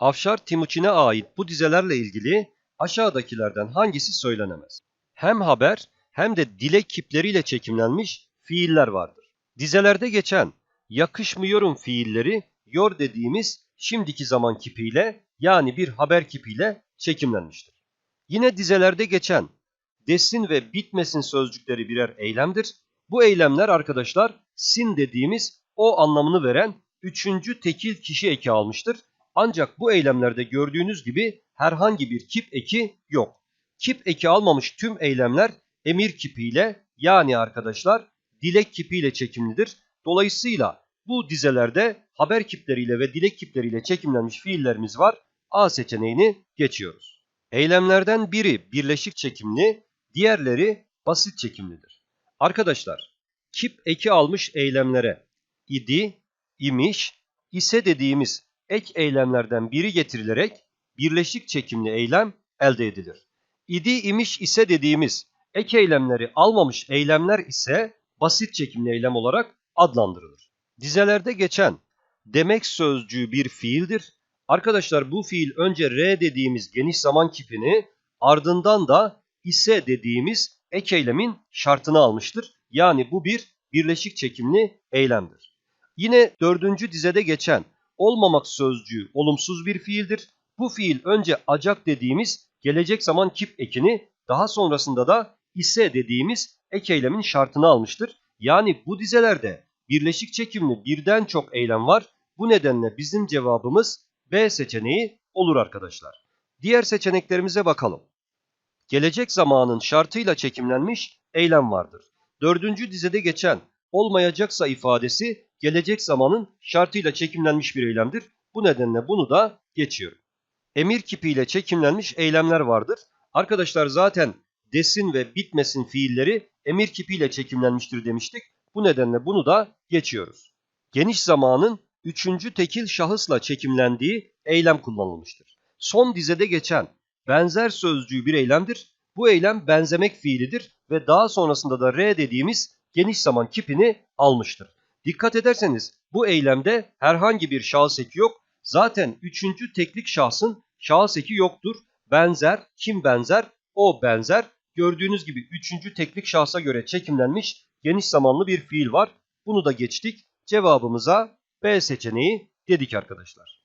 Afşar Timuçin'e ait bu dizelerle ilgili aşağıdakilerden hangisi söylenemez? Hem haber hem de dilek kipleriyle çekimlenmiş fiiller vardır. Dizelerde geçen yakışmıyorum fiilleri yor dediğimiz şimdiki zaman kipiyle yani bir haber kipiyle çekimlenmiştir. Yine dizelerde geçen desin ve bitmesin sözcükleri birer eylemdir. Bu eylemler arkadaşlar sin dediğimiz o anlamını veren üçüncü tekil kişi eki almıştır. Ancak bu eylemlerde gördüğünüz gibi herhangi bir kip eki yok. Kip eki almamış tüm eylemler emir kipiyle yani arkadaşlar dilek kipiyle çekimlidir. Dolayısıyla bu dizelerde haber kipleriyle ve dilek kipleriyle çekimlenmiş fiillerimiz var. A seçeneğini geçiyoruz. Eylemlerden biri birleşik çekimli, diğerleri basit çekimlidir. Arkadaşlar, kip eki almış eylemlere idi, imiş, ise dediğimiz ek eylemlerden biri getirilerek birleşik çekimli eylem elde edilir. İdi, imiş, ise dediğimiz ek eylemleri almamış eylemler ise basit çekimli eylem olarak adlandırılır. Dizelerde geçen demek sözcüğü bir fiildir. Arkadaşlar bu fiil önce R dediğimiz geniş zaman kipini ardından da ise dediğimiz ek eylemin şartını almıştır. Yani bu bir birleşik çekimli eylemdir. Yine dördüncü dizede geçen olmamak sözcüğü olumsuz bir fiildir. Bu fiil önce acak dediğimiz gelecek zaman kip ekini daha sonrasında da ise dediğimiz ek eylemin şartını almıştır. Yani bu dizelerde birleşik çekimli birden çok eylem var. Bu nedenle bizim cevabımız B seçeneği olur arkadaşlar. Diğer seçeneklerimize bakalım. Gelecek zamanın şartıyla çekimlenmiş eylem vardır. Dördüncü dizede geçen olmayacaksa ifadesi gelecek zamanın şartıyla çekimlenmiş bir eylemdir. Bu nedenle bunu da geçiyorum. Emir kipiyle çekimlenmiş eylemler vardır. Arkadaşlar zaten desin ve bitmesin fiilleri emir kipiyle çekimlenmiştir demiştik. Bu nedenle bunu da geçiyoruz. Geniş zamanın üçüncü tekil şahısla çekimlendiği eylem kullanılmıştır. Son dizede geçen benzer sözcüğü bir eylemdir. Bu eylem benzemek fiilidir ve daha sonrasında da R dediğimiz geniş zaman kipini almıştır. Dikkat ederseniz bu eylemde herhangi bir şahıs eki yok. Zaten üçüncü teklik şahsın şahıs eki yoktur. Benzer, kim benzer, o benzer. Gördüğünüz gibi üçüncü teklik şahsa göre çekimlenmiş geniş zamanlı bir fiil var. Bunu da geçtik. Cevabımıza B seçeneği dedik arkadaşlar.